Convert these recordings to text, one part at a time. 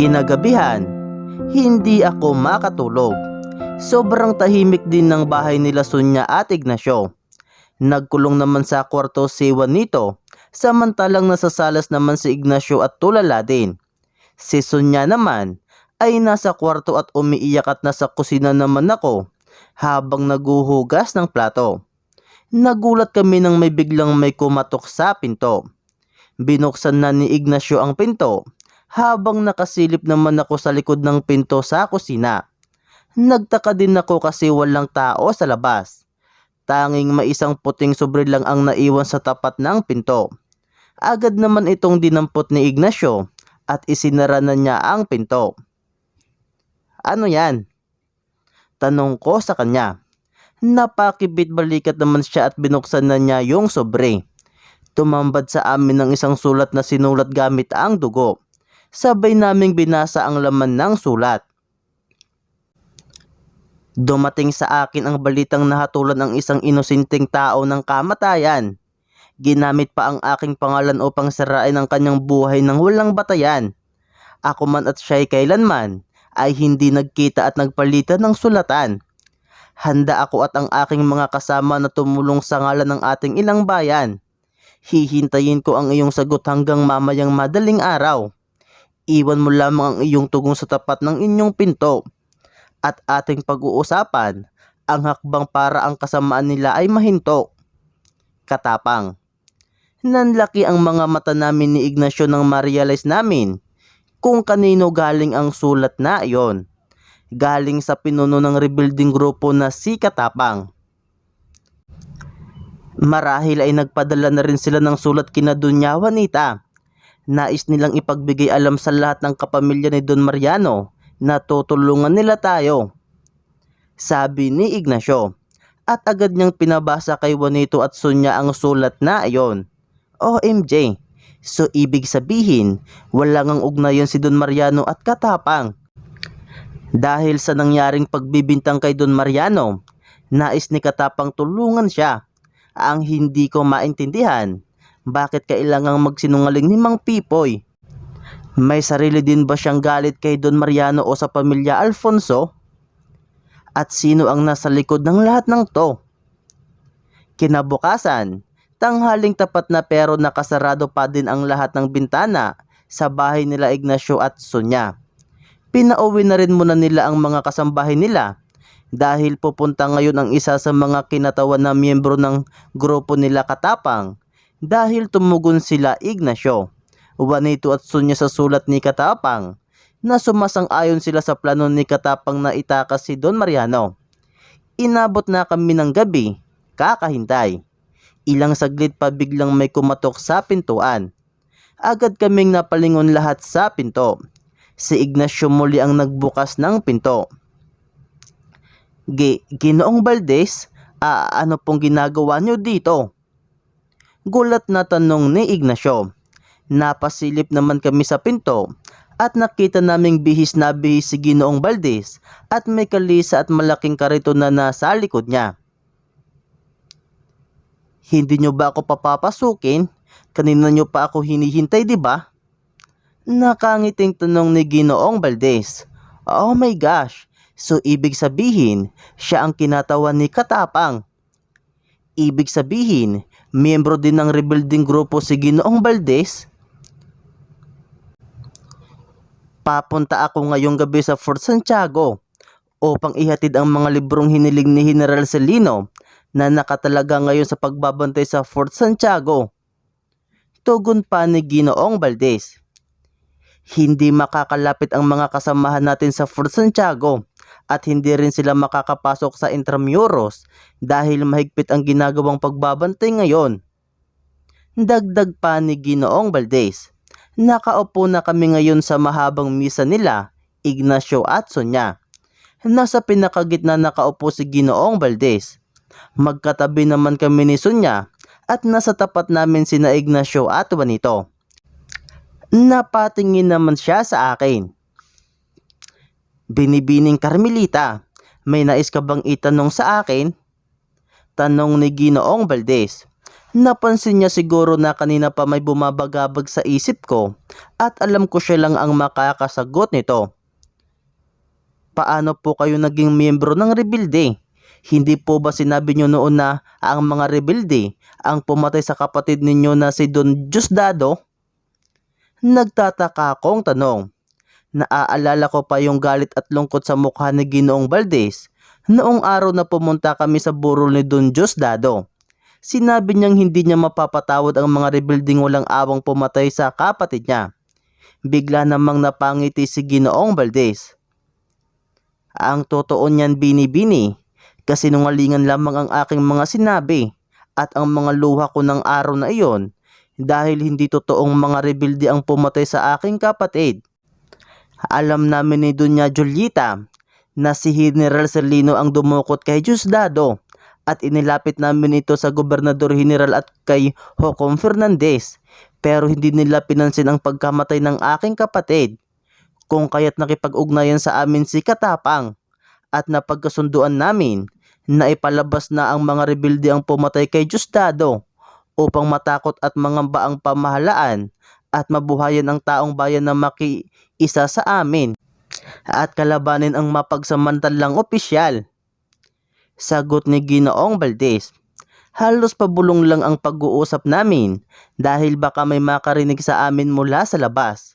Kinagabihan, hindi ako makatulog. Sobrang tahimik din ng bahay nila Sonya at Ignacio. Nagkulong naman sa kwarto si Juanito, samantalang nasasalas naman si Ignacio at tulala din. Si Sonya naman ay nasa kwarto at umiiyak at nasa kusina naman ako habang naguhugas ng plato. Nagulat kami nang may biglang may kumatok sa pinto. Binuksan na ni Ignacio ang pinto habang nakasilip naman ako sa likod ng pinto sa kusina. Nagtaka din ako kasi walang tao sa labas. Tanging may isang puting sobre lang ang naiwan sa tapat ng pinto. Agad naman itong dinampot ni Ignacio at isinara na niya ang pinto. Ano yan? Tanong ko sa kanya. Napakibit balikat naman siya at binuksan na niya yung sobre. Tumambad sa amin ng isang sulat na sinulat gamit ang dugo. Sabay naming binasa ang laman ng sulat. Dumating sa akin ang balitang nahatulan ng isang inosinteng tao ng kamatayan. Ginamit pa ang aking pangalan upang sirain ang kanyang buhay ng walang batayan. Ako man at siya'y kailanman ay hindi nagkita at nagpalitan ng sulatan. Handa ako at ang aking mga kasama na tumulong sa ngalan ng ating ilang bayan. Hihintayin ko ang iyong sagot hanggang mamayang madaling araw. Iwan mo lamang ang iyong tugong sa tapat ng inyong pinto. At ating pag-uusapan, ang hakbang para ang kasamaan nila ay mahinto. Katapang. Nanlaki ang mga mata namin ni Ignacio nang ma-realize namin kung kanino galing ang sulat na iyon. Galing sa pinuno ng rebuilding grupo na si Katapang. Marahil ay nagpadala na rin sila ng sulat kina Dunya Juanita. Nais nilang ipagbigay alam sa lahat ng kapamilya ni Don Mariano na tutulungan nila tayo. Sabi ni Ignacio. At agad niyang pinabasa kay Juanito at Sonya ang sulat na ayon. OMJ. So ibig sabihin, wala ngang ugnayan si Don Mariano at Katapang. Dahil sa nangyaring pagbibintang kay Don Mariano, nais ni Katapang tulungan siya. Ang hindi ko maintindihan, bakit kailangang magsinungaling ni Mang Pipoy? May sarili din ba siyang galit kay Don Mariano o sa pamilya Alfonso? At sino ang nasa likod ng lahat ng to? Kinabukasan, tanghaling tapat na pero nakasarado pa din ang lahat ng bintana sa bahay nila Ignacio at Sonya. Pinauwi na rin muna nila ang mga kasambahay nila dahil pupunta ngayon ang isa sa mga kinatawan na miyembro ng grupo nila Katapang dahil tumugon sila Ignacio, Juanito at Sonya sa sulat ni Katapang na sumasang-ayon sila sa plano ni Katapang na itakas si Don Mariano. Inabot na kami ng gabi, kakahintay. Ilang saglit pa biglang may kumatok sa pintuan. Agad kaming napalingon lahat sa pinto. Si Ignacio muli ang nagbukas ng pinto. Gi Ginoong Valdez, ah, ano pong ginagawa niyo dito? Gulat na tanong ni Ignacio. Napasilip naman kami sa pinto at nakita naming bihis na bihis si Ginoong Valdez at may kalisa at malaking karito na nasa likod niya. Hindi nyo ba ako papapasukin? Kanina nyo pa ako hinihintay, di ba? Nakangiting tanong ni Ginoong Valdez. Oh my gosh, so ibig sabihin, siya ang kinatawan ni Katapang. Ibig sabihin, miyembro din ng rebuilding grupo si Ginoong Valdez? Papunta ako ngayong gabi sa Fort Santiago upang ihatid ang mga librong hiniling ni General Celino na nakatalaga ngayon sa pagbabantay sa Fort Santiago. Tugon pa ni Ginoong Valdez. Hindi makakalapit ang mga kasamahan natin sa Fort Santiago at hindi rin sila makakapasok sa Intramuros dahil mahigpit ang ginagawang pagbabantay ngayon. Dagdag pa ni Ginoong Valdez. Nakaupo na kami ngayon sa mahabang misa nila, Ignacio at Sonya. Nasa pinakagitna nakaupo si Ginoong Valdez. Magkatabi naman kami ni Sonya at nasa tapat namin sina Ignacio at Juanito. Napatingin naman siya sa akin. Binibining Carmelita, may nais ka bang itanong sa akin? Tanong ni Ginoong Valdez. Napansin niya siguro na kanina pa may bumabagabag sa isip ko at alam ko siya lang ang makakasagot nito. Paano po kayo naging miyembro ng Rebelde? Hindi po ba sinabi niyo noon na ang mga rebelde ang pumatay sa kapatid ninyo na si Don Diosdado? Nagtataka akong tanong. Naaalala ko pa yung galit at lungkot sa mukha ni Ginoong Valdez noong araw na pumunta kami sa burol ni Don Diosdado. Sinabi niyang hindi niya mapapatawad ang mga rebuilding walang awang pumatay sa kapatid niya. Bigla namang napangiti si Ginoong Valdez. Ang totoo niyan bini-bini, kasi nungalingan lamang ang aking mga sinabi at ang mga luha ko ng araw na iyon dahil hindi totoong mga rebelde ang pumatay sa aking kapatid. Alam namin ni Dunya Julieta na si General Serlino ang dumukot kay Diosdado at inilapit namin ito sa Gobernador General at kay Hocom Fernandez pero hindi nila pinansin ang pagkamatay ng aking kapatid kung kaya't nakipag-ugnayan sa amin si Katapang at napagkasunduan namin na ipalabas na ang mga rebelde ang pumatay kay Diosdado upang matakot at mangamba ang pamahalaan at mabuhayan ang taong bayan na makiisa sa amin at kalabanin ang mapagsamantalang opisyal. Sagot ni Ginoong Valdez. Halos pabulong lang ang pag-uusap namin dahil baka may makarinig sa amin mula sa labas.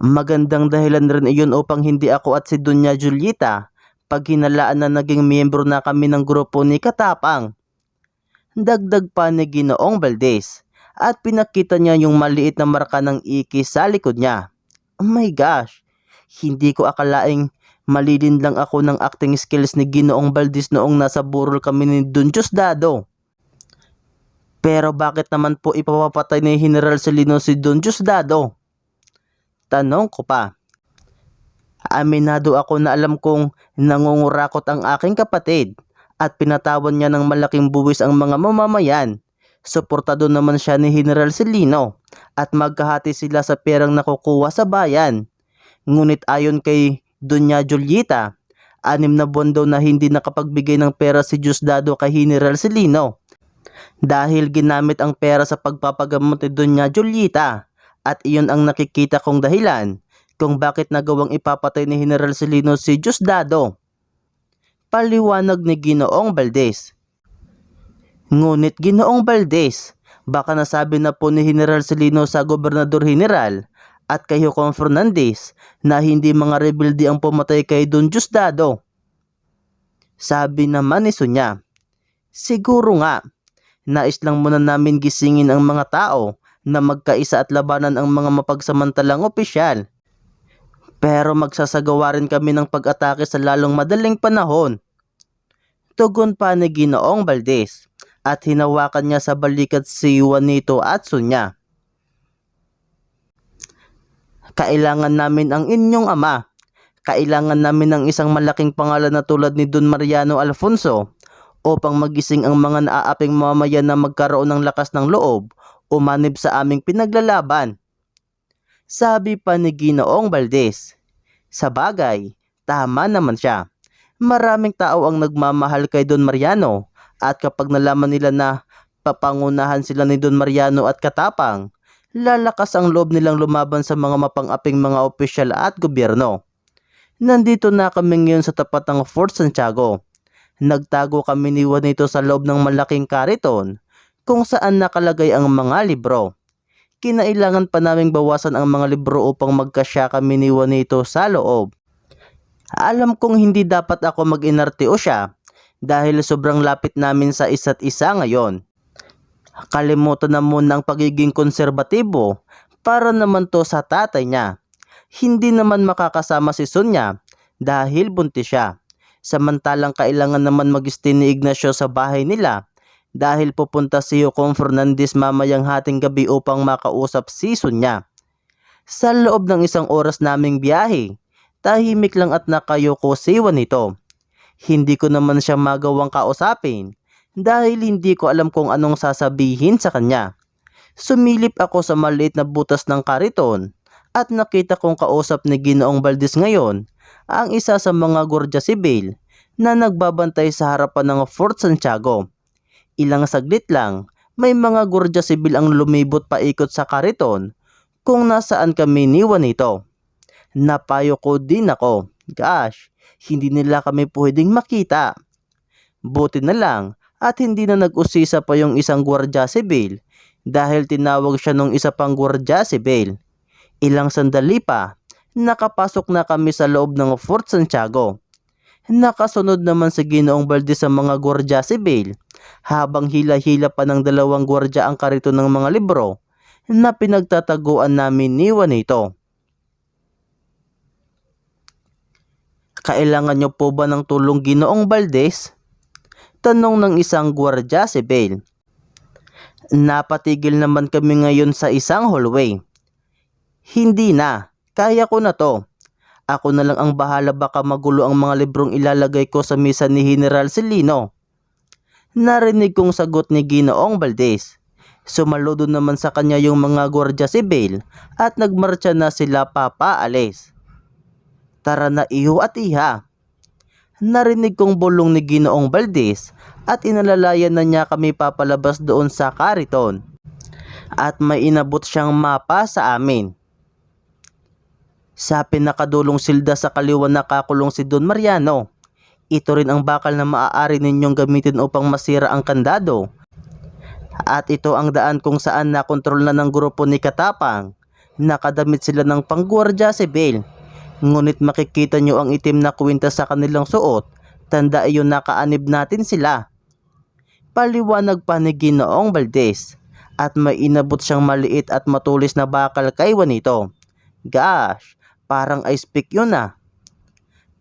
Magandang dahilan rin iyon upang hindi ako at si Dunya Julieta pag hinalaan na naging miyembro na kami ng grupo ni Katapang. Dagdag pa ni Ginoong Valdez at pinakita niya yung maliit na marka ng iki sa likod niya. Oh my gosh, hindi ko akalaing malilin lang ako ng acting skills ni Ginoong Valdez noong nasa burol kami ni Don Diosdado. Pero bakit naman po ipapapatay ni General Salino si Don Diosdado? Tanong ko pa. Aminado ako na alam kong nangungurakot ang aking kapatid at pinatawan niya ng malaking buwis ang mga mamamayan. Suportado naman siya ni General Celino at magkahati sila sa perang nakukuha sa bayan. Ngunit ayon kay Doña Julieta, anim na buwan daw na hindi nakapagbigay ng pera si Diosdado kay General Celino dahil ginamit ang pera sa pagpapagamot ni Doña Julieta at iyon ang nakikita kong dahilan kung bakit nagawang ipapatay ni General Celino si Diosdado. Paliwanag ni Ginoong Valdez. Ngunit Ginoong Valdez, baka nasabi na po ni General Celino sa Gobernador General at kay Hucon Fernandez na hindi mga rebelde ang pumatay kay Don Diosdado. Sabi naman ni Sonya, Siguro nga, nais lang muna namin gisingin ang mga tao na magkaisa at labanan ang mga mapagsamantalang opisyal. Pero magsasagawa rin kami ng pag-atake sa lalong madaling panahon. Tugon pa ni Ginoong Valdez at hinawakan niya sa balikat si Juanito at Sonya. Kailangan namin ang inyong ama. Kailangan namin ng isang malaking pangalan na tulad ni Don Mariano Alfonso upang magising ang mga naaaping mamamayan na magkaroon ng lakas ng loob umanib sa aming pinaglalaban. Sabi pa ni Ginoong Valdez. Sa bagay, tama naman siya. Maraming tao ang nagmamahal kay Don Mariano at kapag nalaman nila na papangunahan sila ni Don Mariano at Katapang, lalakas ang loob nilang lumaban sa mga mapang-aping mga opisyal at gobyerno. Nandito na kami ngayon sa tapat ng Fort Santiago. Nagtago kami ni Juanito sa loob ng malaking kariton kung saan nakalagay ang mga libro. Kinailangan pa naming bawasan ang mga libro upang magkasya kami ni Juanito sa loob. Alam kong hindi dapat ako mag-inarte o siya dahil sobrang lapit namin sa isa't isa ngayon. Kalimutan na muna ang pagiging konserbatibo para naman to sa tatay niya. Hindi naman makakasama si Sonya dahil buntis siya. Samantalang kailangan naman mag-stay ni Ignacio sa bahay nila dahil pupunta si Yukong Fernandez mamayang hating gabi upang makausap si Sonya. Sa loob ng isang oras naming biyahe, tahimik lang at nakayoko si Juanito. Hindi ko naman siya magawang kausapin dahil hindi ko alam kung anong sasabihin sa kanya. Sumilip ako sa maliit na butas ng kariton at nakita kong kausap ni Ginoong Valdez ngayon ang isa sa mga gordya sibil na nagbabantay sa harapan ng Fort Santiago. Ilang saglit lang, may mga gwardiya sibil ang lumibot paikot sa kariton kung nasaan kami ni Juanito. Napayo ko din ako. Gosh, hindi nila kami pwedeng makita. Buti na lang at hindi na nag-usisa pa yung isang gwardiya sibil dahil tinawag siya nung isa pang gwardiya sibil. Ilang sandali pa, nakapasok na kami sa loob ng Fort Santiago. Nakasunod naman si Ginoong Balde sa mga gwardiya sibil habang hila-hila pa ng dalawang gwardiya ang karito ng mga libro na pinagtataguan namin ni Juanito. Kailangan niyo po ba ng tulong Ginoong Baldes? Tanong ng isang gwardiya si Bale. Napatigil naman kami ngayon sa isang hallway. Hindi na, kaya ko na to. Ako na lang ang bahala baka magulo ang mga librong ilalagay ko sa misa ni General Celino. Narinig kong sagot ni Ginoong Baldes. Sumaludo naman sa kanya yung mga gwardiya si Bale at nagmarcha na sila papaalis. Tara na iho at iha. Narinig kong bulong ni Ginoong Baldes at inalalayan na niya kami papalabas doon sa kariton. At may inabot siyang mapa sa amin. Sa pinakadulong silda sa kaliwa nakakulong si Don Mariano. Ito rin ang bakal na maaari ninyong gamitin upang masira ang kandado. At ito ang daan kung saan nakontrol na ng grupo ni Katapang. Nakadamit sila ng panggwardya si Bale Ngunit makikita nyo ang itim na kwintas sa kanilang suot, tanda iyon nakaanib natin sila. Paliwanag pa ni Ginoong Valdez at may inabot siyang maliit at matulis na bakal kay Juanito. Gosh, parang ice pick yun ah.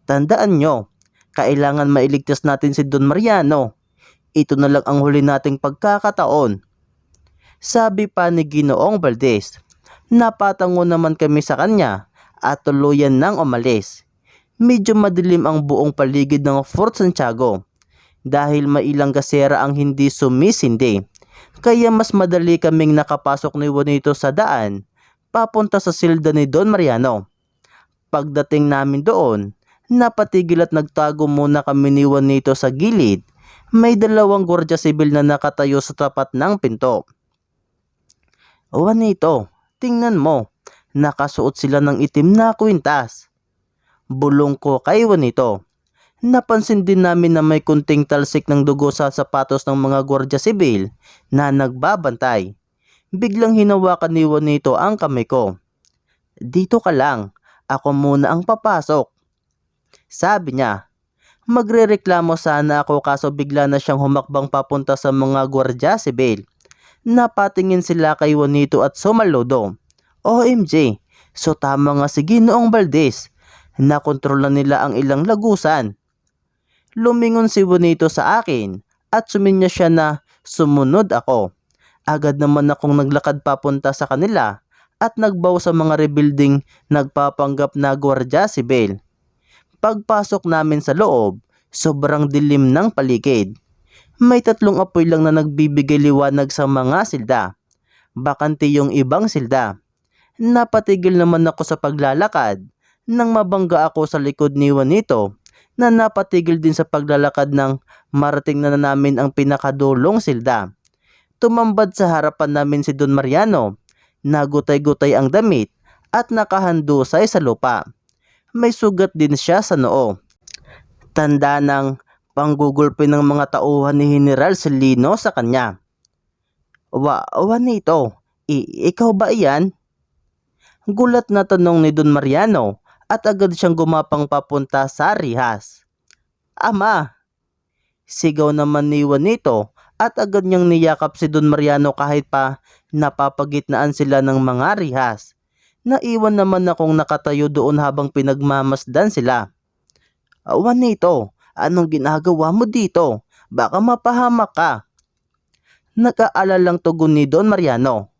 Tandaan nyo, kailangan mailigtas natin si Don Mariano. Ito na lang ang huli nating pagkakataon. Sabi pa ni Ginoong Valdez, napatango naman kami sa kanya at tuluyan nang umalis. Medyo madilim ang buong paligid ng Fort Santiago dahil may ilang gasera ang hindi sumisindi. Kaya mas madali kaming nakapasok ni Juanito sa daan papunta sa silda ni Don Mariano. Pagdating namin doon, napatigil at nagtago muna kami ni Juanito sa gilid. May dalawang gwardiya sibil na nakatayo sa tapat ng pinto. Juanito, tingnan mo, nakasuot sila ng itim na kwintas. Bulong ko kay Juanito. Napansin din namin na may kunting talsik ng dugo sa sapatos ng mga gwardiya sibil na nagbabantay. Biglang hinawakan ni Juanito ang kamay ko. Dito ka lang, ako muna ang papasok. Sabi niya, magrereklamo sana ako kaso bigla na siyang humakbang papunta sa mga gwardiya sibil. Napatingin sila kay Juanito at sumaludo. OMG, so tama nga si Ginoong Valdez. Nakontrol na nila ang ilang lagusan. Lumingon si Bonito sa akin at suminya siya na sumunod ako. Agad naman akong naglakad papunta sa kanila at nagbaw sa mga rebuilding nagpapanggap na gwardya si Bale. Pagpasok namin sa loob, sobrang dilim ng paligid. May tatlong apoy lang na nagbibigay liwanag sa mga silda. Bakante yung ibang silda. Napatigil naman ako sa paglalakad nang mabangga ako sa likod ni Juanito na napatigil din sa paglalakad ng marating na, namin ang pinakadulong silda. Tumambad sa harapan namin si Don Mariano, nagutay-gutay ang damit at nakahandusay sa lupa. May sugat din siya sa noo. Tanda ng panggugulpi ng mga tauhan ni General Celino sa kanya. Wa, Juanito, i- ikaw ba iyan? Gulat na tanong ni Don Mariano at agad siyang gumapang papunta sa rihas. Ama! Sigaw naman ni Juanito at agad niyang niyakap si Don Mariano kahit pa napapagitnaan sila ng mga rihas. Naiwan naman akong nakatayo doon habang pinagmamasdan sila. Juanito, anong ginagawa mo dito? Baka mapahamak ka. Nag-aalalang tugon ni Don Mariano.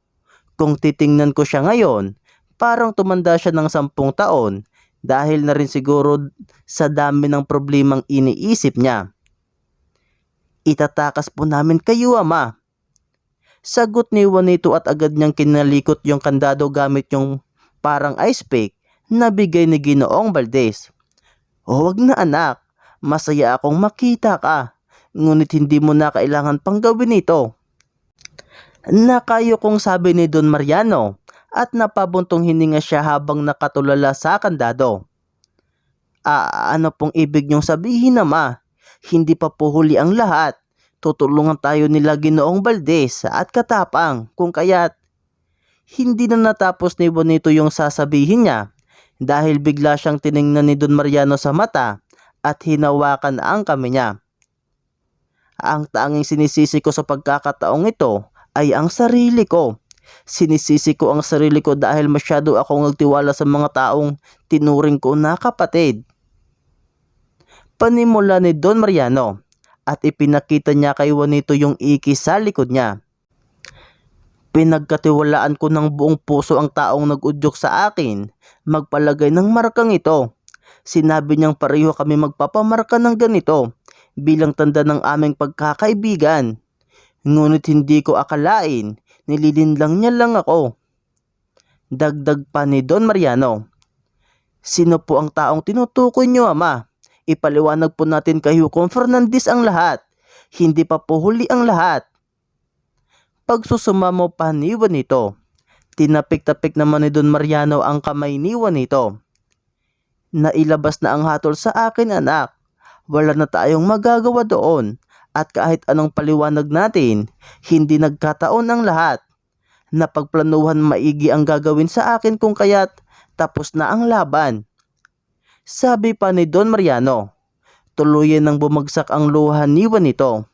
Kung titingnan ko siya ngayon, parang tumanda siya ng sampung taon dahil na rin siguro sa dami ng problemang iniisip niya. Itatakas po namin kayo ama. Sagot ni Juanito at agad niyang kinalikot yung kandado gamit yung parang ice pick na bigay ni Ginoong Valdez. O wag na anak, Masaya akong makita ka. Ngunit hindi mo na kailangan pang gawin ito. Nakayo kong sabi ni Don Mariano at napabuntong hininga siya habang nakatulala sa kandado. Ano pong ibig niyong sabihin ama? Hindi pa po huli ang lahat. Tutulungan tayo nila Ginoong Valdez at Katapang kung kaya't hindi na natapos ni Bonito yung sasabihin niya dahil bigla siyang tiningnan ni Don Mariano sa mata at hinawakan ang kami niya. Ang tanging sinisisi ko sa pagkakataong ito ay ang sarili ko. Sinisisi ko ang sarili ko dahil masyado akong nagtiwala sa mga taong tinuring ko na kapatid. Panimula ni Don Mariano at ipinakita niya kay Juanito yung iki sa likod niya. Pinagkatiwalaan ko ng buong puso ang taong nag-udyok sa akin magpalagay ng markang ito. Sinabi niyang pareho kami magpapamarka ng ganito bilang tanda ng aming pagkakaibigan. Ngunit hindi ko akalain, nililinlang niya lang ako. Dagdag pa ni Don Mariano. Sino po ang taong tinutukoy niyo ama? Ipaliwanag po natin kay Hugo Fernandez ang lahat. Hindi pa po huli ang lahat. Pagsusumamo pa ni Juanito. Tinapik-tapik naman ni Don Mariano ang kamay ni Juanito. Nailabas na ang hatol sa akin anak. Wala na tayong magagawa doon. At kahit anong paliwanag natin, hindi nagkataon ang lahat. Napagplanuhan maigi ang gagawin sa akin kung kaya't tapos na ang laban. Sabi pa ni Don Mariano, tuluyan nang bumagsak ang luha ni Juanito.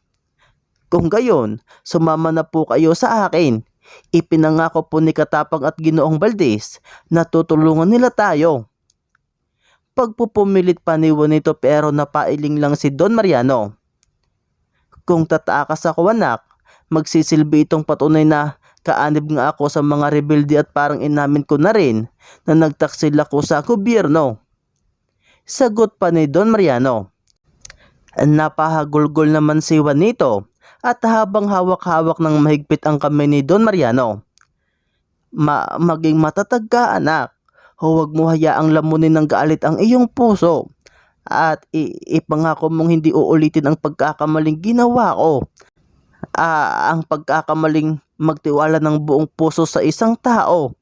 Kung gayon, sumama na po kayo sa akin. Ipinangako po ni Katapang at Ginoong Valdez na tutulungan nila tayo. Pagpupumilit pa ni Juanito pero napailing lang si Don Mariano. Kung tatakas ako anak, magsisilbi itong patunay na kaanib nga ako sa mga rebelde at parang inamin ko na rin na nagtaksil ako sa gobyerno. Sagot pa ni Don Mariano. Napahagulgol naman si Juanito at habang hawak-hawak ng mahigpit ang kamay ni Don Mariano. Ma maging matatag ka anak. Huwag mo hayaang lamunin ng galit ang iyong puso. At ipangako mong hindi uulitin ang pagkakamaling ginawa ko. Ah, ang pagkakamaling magtiwala ng buong puso sa isang tao.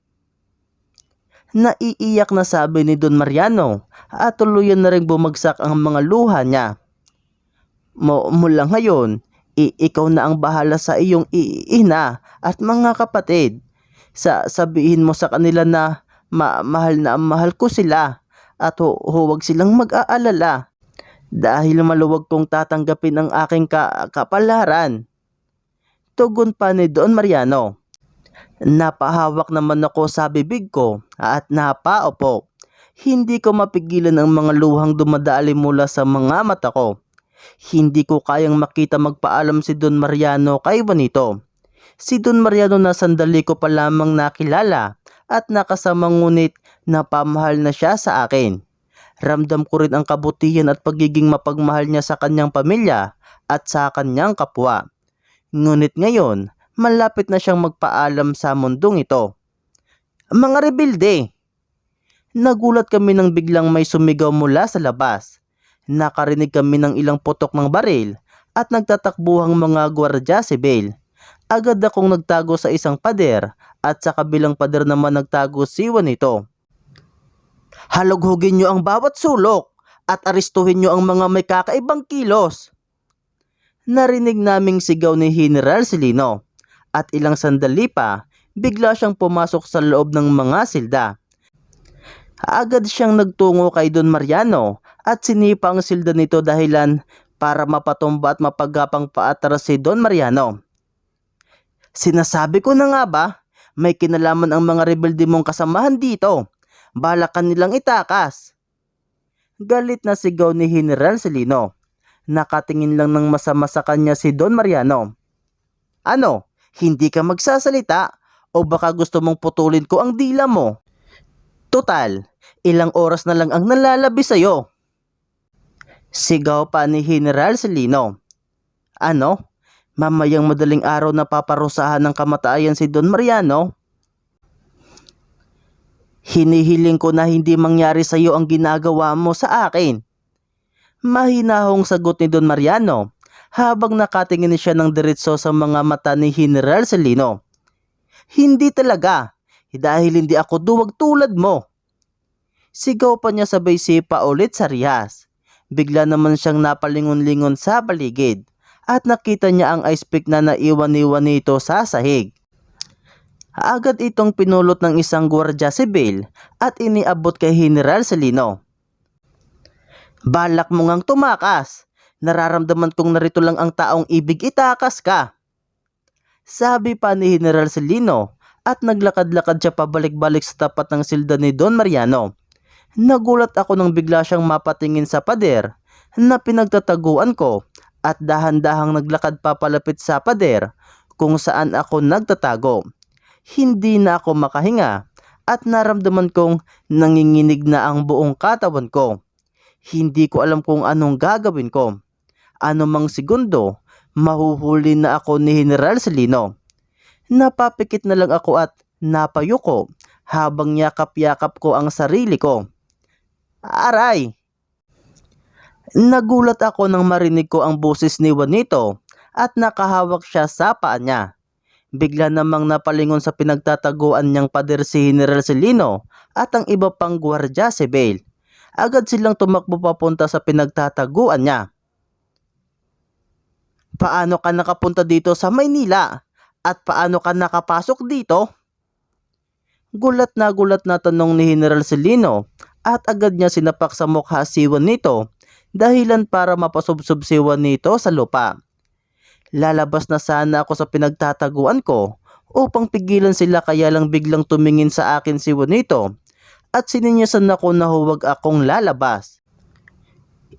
Naiiyak na sabi ni Don Mariano at tuluyan na rin bumagsak ang mga luha niya. Mo mula ngayon, i- ikaw na ang bahala sa iyong iina at mga kapatid. Sa sabihin mo sa kanila na ma- mahal na mahal ko sila at hu- huwag silang mag-aalala dahil maluwag kong tatanggapin ang aking ka- kapalaran. Tugon pa ni Don Mariano. Napahawak naman ako sa bibig ko at napaupo. Hindi ko mapigilan ang mga luhang dumadali mula sa mga mata ko. Hindi ko kayang makita magpaalam si Don Mariano kay Juanito. Si Don Mariano na sandali ko pa lamang nakilala at nakasama ngunit napamahal na siya sa akin. Ramdam ko rin ang kabutihan at pagiging mapagmahal niya sa kanyang pamilya at sa kanyang kapwa. Ngunit ngayon, malapit na siyang magpaalam sa mundong ito. Mga rebelde! Nagulat kami nang biglang may sumigaw mula sa labas. Nakarinig kami ng ilang putok ng baril at nagtatakbuhang mga gwardya sibil. Agad akong nagtago sa isang pader at sa kabilang pader naman nagtago si Juanito. Halughugin niyo ang bawat sulok at aristuhin niyo ang mga may kakaibang kilos. Narinig naming sigaw ni General Silino at ilang sandali pa bigla siyang pumasok sa loob ng mga silda. Agad siyang nagtungo kay Don Mariano at sinipa ang silda nito dahilan para mapatumba at mapagapang paatras si Don Mariano. Sinasabi ko na nga ba, may kinalaman ang mga rebelde mong kasamahan dito. Balakan nilang itakas. Galit na sigaw ni General Silino. Nakatingin lang ng masama sa kanya si Don Mariano. Ano, hindi ka magsasalita o baka gusto mong putulin ko ang dila mo? Total, ilang oras na lang ang nalalabi sa'yo. Sigaw pa ni General Silino. Ano? Mamayang madaling araw na paparusahan ng kamatayan si Don Mariano? Hinihiling ko na hindi mangyari sa iyo ang ginagawa mo sa akin. Mahinahong sagot ni Don Mariano habang nakatingin siya ng diretso sa mga mata ni General Celino. Hindi talaga, dahil hindi ako duwag tulad mo. Sigaw pa niya sabay sipa ulit sa rihas. Bigla naman siyang napalingon-lingon sa paligid at nakita niya ang ice pick na naiwan-iwan nito sa sahig. Agad itong pinulot ng isang gwardya sibil at iniabot kay General Celino. Balak mo ngang tumakas. Nararamdaman kong narito lang ang taong ibig itakas ka. Sabi pa ni General Celino at naglakad-lakad siya pabalik-balik sa tapat ng silda ni Don Mariano. Nagulat ako nang bigla siyang mapatingin sa pader na pinagtataguan ko at dahan-dahang naglakad papalapit sa pader kung saan ako nagtatago. Hindi na ako makahinga at naramdaman kong nanginginig na ang buong katawan ko. Hindi ko alam kung anong gagawin ko. Ano mang segundo, mahuhuli na ako ni General Celino. Napapikit na lang ako at napayuko habang yakap-yakap ko ang sarili ko. Aray! Nagulat ako nang marinig ko ang boses ni Juanito at nakahawak siya sa paa niya. Bigla namang napalingon sa pinagtataguan niyang pader si General Celino at ang iba pang gwardya si Bale. Agad silang tumakbo papunta sa pinagtataguan niya. Paano ka nakapunta dito sa Maynila? At paano ka nakapasok dito? Gulat na gulat na tanong ni General Celino at agad niya sinapak sa mukha si Juanito dahilan para mapasubsob si Juanito sa lupa. Lalabas na sana ako sa pinagtataguan ko upang pigilan sila kaya lang biglang tumingin sa akin si Juanito at sininyasan ako na huwag akong lalabas.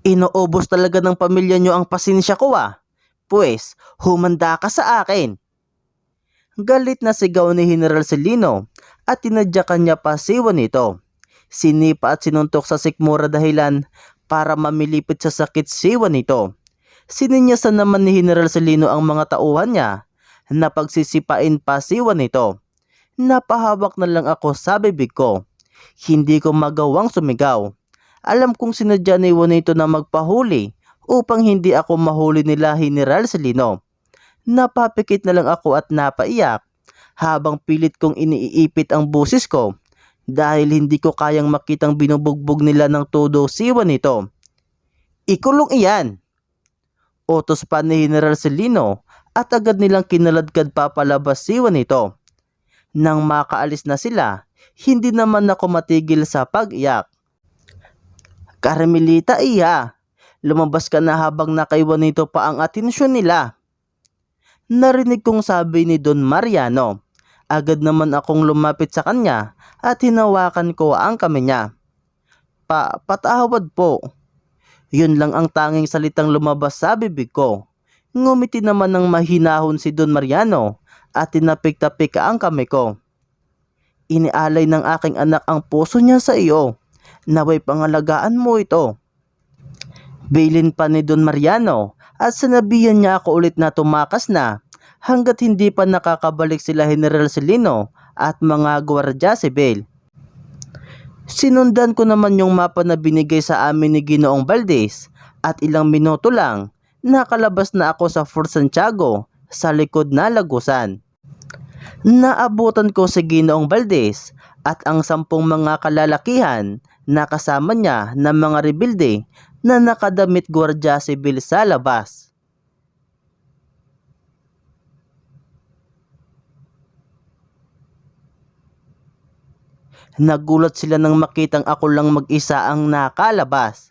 Inoobos talaga ng pamilya nyo ang pasensya ko ah. Pues, humanda ka sa akin. Galit na sigaw ni General Celino at tinadyakan niya pa si Juanito. Sinipa at sinuntok sa sikmura dahilan para mamilipit sa sakit si Juanito. Sininyasan naman ni General Celino ang mga tauhan niya na pagsisipain pa si Juanito. Napahawak na lang ako sa bibig ko. Hindi ko magawang sumigaw. Alam kong sinadya ni Juanito na magpahuli upang hindi ako mahuli nila General Celino. Napapikit na lang ako at napaiyak habang pilit kong iniipit ang busis ko dahil hindi ko kayang makitang binubugbog nila ng todo si Juanito. Ikulong iyan! Otos pa ni General Celino at agad nilang kinaladkad papalabas si Juanito. Nang makaalis na sila, hindi naman ako matigil sa pag-iyak. Carmelita iya, lumabas ka na habang nakaiwan nito pa ang atensyon nila. Narinig kong sabi ni Don Mariano. Agad naman akong lumapit sa kanya at hinawakan ko ang kamay niya. Pa, patawad po. Yun lang ang tanging salitang lumabas sa bibig ko. Ngumiti naman ng mahinahon si Don Mariano at tinapik-tapik ang kamay ko. Inialay ng aking anak ang puso niya sa iyo. Naway pangalagaan mo ito. Bailin pa ni Don Mariano at sinabihan niya ako ulit na tumakas na hanggat hindi pa nakakabalik sila General Celino at mga gwardya sibil. Sinundan ko naman yung mapa na binigay sa amin ni Ginoong Valdez at ilang minuto lang nakalabas na ako sa Fort Santiago sa likod na lagusan. Naabutan ko si Ginoong Valdez at ang sampung mga kalalakihan na kasama niya ng mga rebilde na nakadamit gwardya sibil sa labas. Nagulat sila nang makitang ako lang mag-isa ang nakalabas.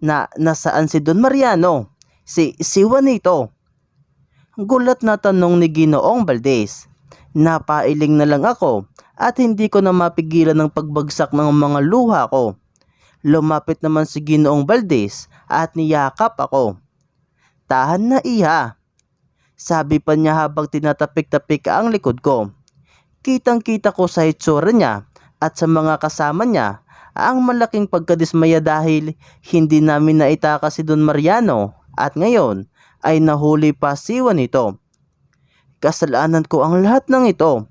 Na nasaan si Don Mariano? Si si Juanito. Gulat na tanong ni Ginoong Valdez. Napailing na lang ako at hindi ko na mapigilan ng pagbagsak ng mga luha ko. Lumapit naman si Ginoong Valdez at niyakap ako. Tahan na iha. Sabi pa niya habang tinatapik-tapik ang likod ko. Kitang-kita ko sa itsura niya at sa mga kasama niya ang malaking pagkadismaya dahil hindi namin naitaka si Don Mariano at ngayon ay nahuli pa si Juanito. Kasalanan ko ang lahat ng ito.